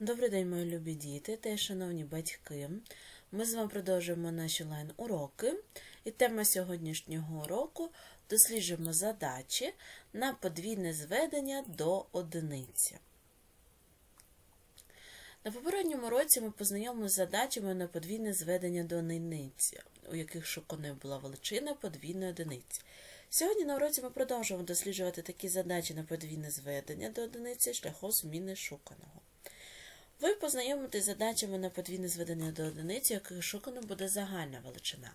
Добрий день, мої любі діти та шановні батьки. Ми з вами продовжуємо наші лайн-уроки. І тема сьогоднішнього уроку досліджуємо задачі на подвійне зведення до одиниці. На попередньому році ми познайомилися з задачами на подвійне зведення до одиниці, у яких шуканою була величина подвійної одиниці. Сьогодні на уроці ми продовжуємо досліджувати такі задачі на подвійне зведення до одиниці шляхом зміни шуканого. Ви познайомитесь з задачами на подвійне зведення до одиниці, яких шукано буде загальна величина.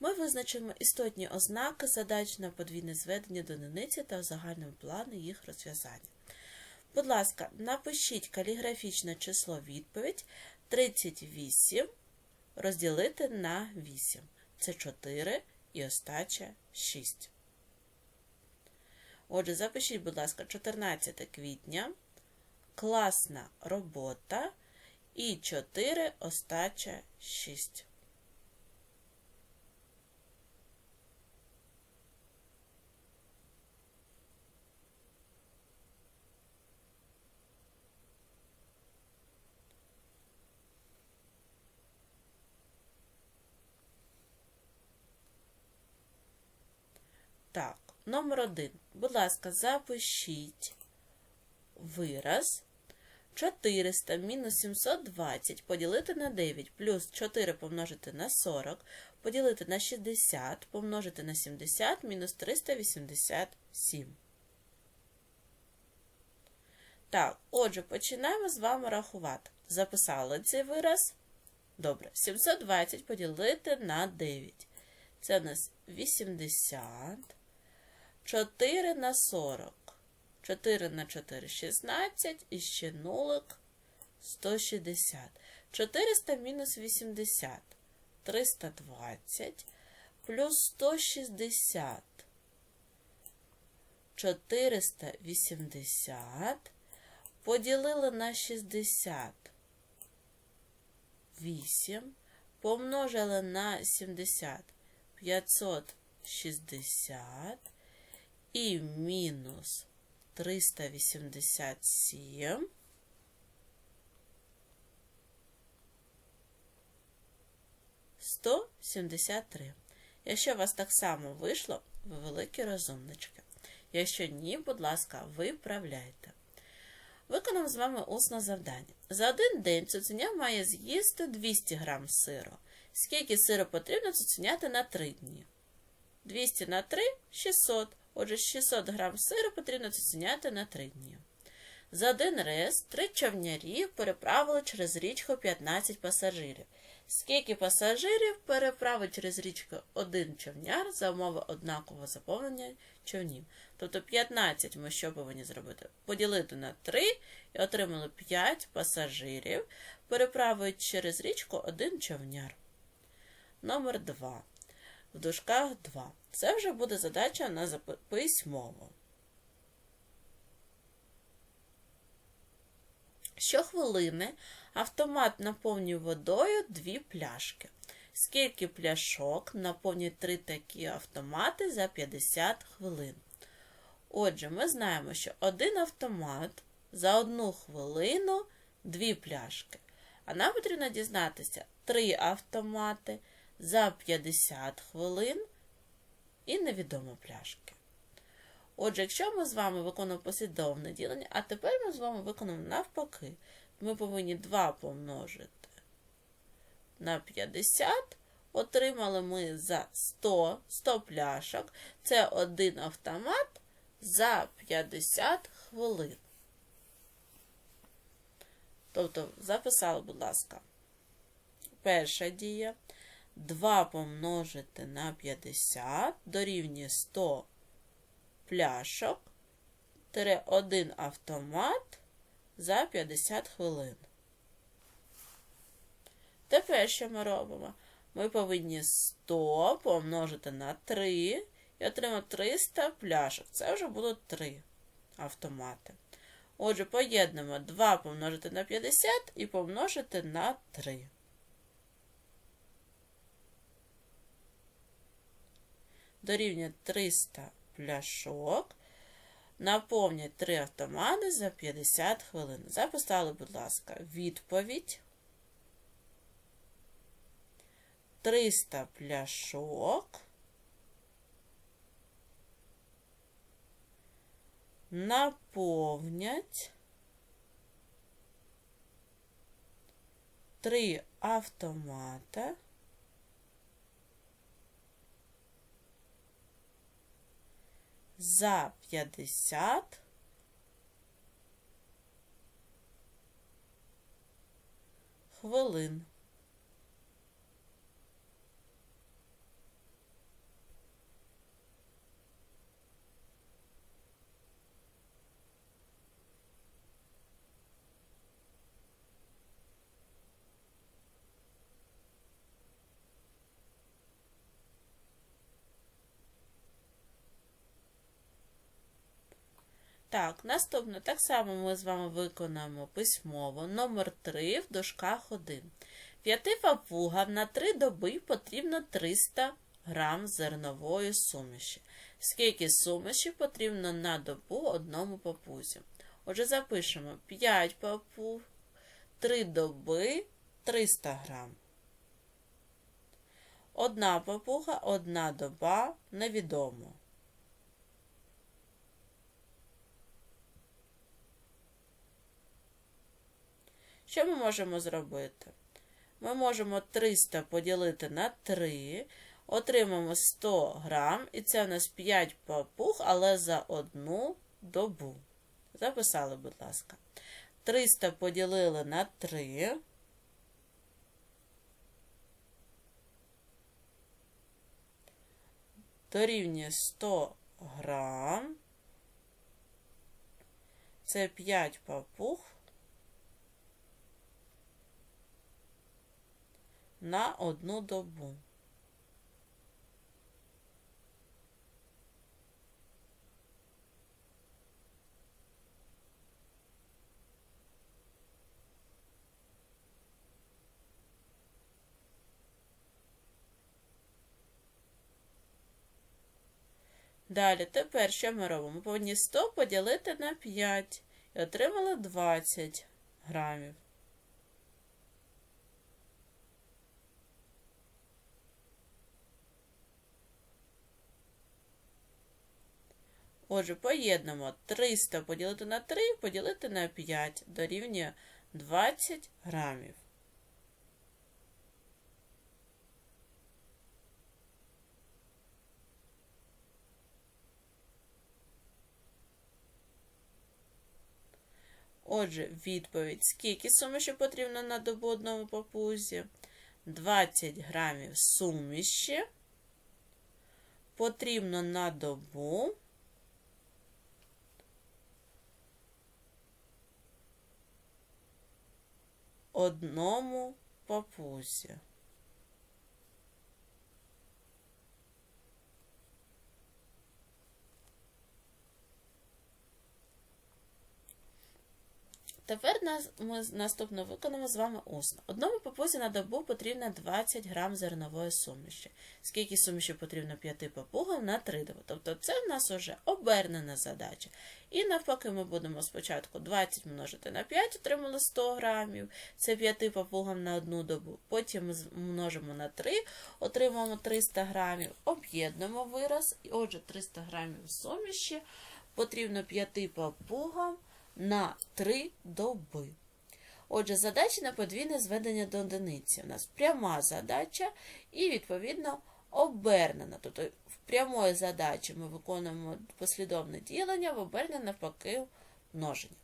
Ми визначимо істотні ознаки задач на подвійне зведення до одиниці та загальному плану їх розв'язання. Будь ласка, напишіть каліграфічне число відповідь 38 розділити на 8. Це 4 і остача 6. Отже, запишіть, будь ласка, 14 квітня класна робота і 4 остача 6. Так, номер один. Будь ласка, запишіть вираз 400 мінус 720 поділити на 9 плюс 4 помножити на 40 поділити на 60 помножити на 70 мінус 387. Так, отже, починаємо з вами рахувати. Записали цей вираз. Добре, 720 поділити на 9. Це у нас 80. 4 на 40. 4 на 4 – 16, і ще нулик – 160. 400 мінус 80 – 320, плюс 160 – 480, поділили на 60 – 8, помножили на 70 – 560, і мінус 387 173. Якщо у вас так само вийшло, ви великі розумнички. Якщо ні, будь ласка, виправляйте. Виконаємо з вами усне завдання. За один день цуценя має з'їсти 200 грам сиру. Скільки сиру потрібно цуценяти на 3 дні? 200 на 3 – 600. Отже, 600 грам сиру потрібно цуценяти на 3 дні. За один рейс три човнярі переправили через річку 15 пасажирів. Скільки пасажирів переправить через річку один човняр за умови однакового заповнення човнів? Тобто 15 ми що повинні зробити? Поділити на 3 і отримали 5 пасажирів, переправить через річку один човняр. Номер 2 в дужках 2. Це вже буде задача на письмово. Щохвилини автомат наповнює водою дві пляшки. Скільки пляшок наповнюють три такі автомати за 50 хвилин? Отже, ми знаємо, що один автомат за одну хвилину дві пляшки. А нам потрібно дізнатися три автомати за 50 хвилин і невідомо пляшки. Отже, якщо ми з вами виконуємо послідовне ділення, а тепер ми з вами виконуємо навпаки, ми повинні 2 помножити на 50. Отримали ми за 100 100 пляшок. Це один автомат за 50 хвилин. Тобто, записали, будь ласка, перша дія. 2 помножити на 50 дорівнює 100 пляшок, 1 автомат за 50 хвилин. Тепер що ми робимо? Ми повинні 100 помножити на 3 і отримати 300 пляшок. Це вже будуть 3 автомати. Отже, поєднуємо 2 помножити на 50 і помножити на 3. Дорівнює 300 пляшок. Наповнять три автомати за 50 хвилин. Записали, будь ласка, відповідь. 300 пляшок. Наповнять три автомата. За 50 хвилин. Так, наступне так само ми з вами виконаємо письмово номер 3 в дужках 1. П'яти папугам на 3 доби потрібно 300 грам зернової суміші. Скільки суміші потрібно на добу одному папузі? Отже, запишемо 5 папуг, 3 доби 300 грам. Одна папуга, одна доба невідомо. Що ми можемо зробити? Ми можемо 300 поділити на 3, отримаємо 100 грам, і це у нас 5 папуг, але за одну добу. Записали, будь ласка. 300 поділили на 3. Дорівнює 100 грам. Це 5 папуг. На одну добу. Далі, тепер що ми робимо? Ми повинні 100 поділити на 5 і отримали 20 грамів. Отже, поєднуємо 300 поділити на 3, поділити на 5 дорівнює 20 грамів. Отже, відповідь, скільки суміші потрібно на добу одному папузі? 20 грамів суміші потрібно на добу одному папусі. Тепер нас, ми наступно виконаємо з вами усно. Одному папузі на добу потрібно 20 грам зернової суміші. Скільки суміші потрібно 5 папугам на 3 доби. Тобто це в нас вже обернена задача. І навпаки, ми будемо спочатку 20 множити на 5, отримали 100 грамів. Це 5 папугам на одну добу. Потім множимо на 3, отримаємо 300 грамів, об'єднуємо вираз. І Отже, 300 грамів суміші потрібно 5 папугам на 3 доби. Отже, задача на подвійне зведення до одиниці. У нас пряма задача і, відповідно, обернена. Тобто в прямої задачі ми виконуємо послідовне ділення, в обернення навпаки множення.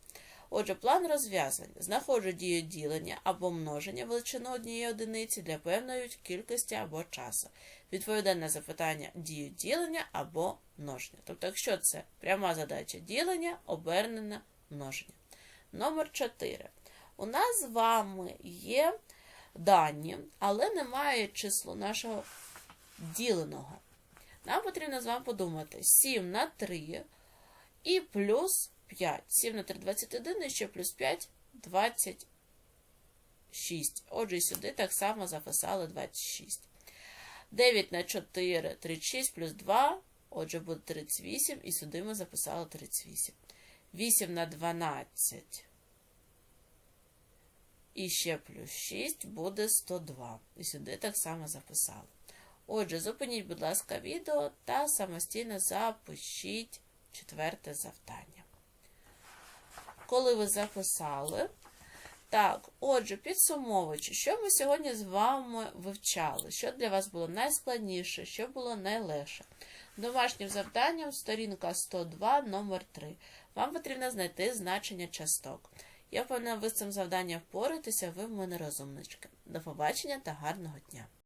Отже, план розв'язання. Знаходжу дію ділення або множення величину однієї одиниці для певної кількості або часу. Відповідає на запитання дію ділення або множення. Тобто, якщо це пряма задача ділення, обернена множення. Номер 4. У нас з вами є дані, але немає числу нашого діленого. Нам потрібно з вами подумати 7 на 3 і плюс 5. 7 на 3 21 і ще плюс 5 26. Отже, сюди так само записали 26. 9 на 4 36 плюс 2 Отже, буде 38, і сюди ми записали 38. 8 на 12. І ще плюс 6 буде 102. І сюди так само записали. Отже, зупиніть, будь ласка, відео та самостійно запишіть четверте завдання. Коли ви записали, так, отже, підсумовуючи, що ми сьогодні з вами вивчали, що для вас було найскладніше, що було найлегше. Домашнім завданням сторінка 102, номер 3. Вам потрібно знайти значення часток. Я впевнена, ви з цим завданням впораєтеся, ви в мене розумнички. До побачення та гарного дня!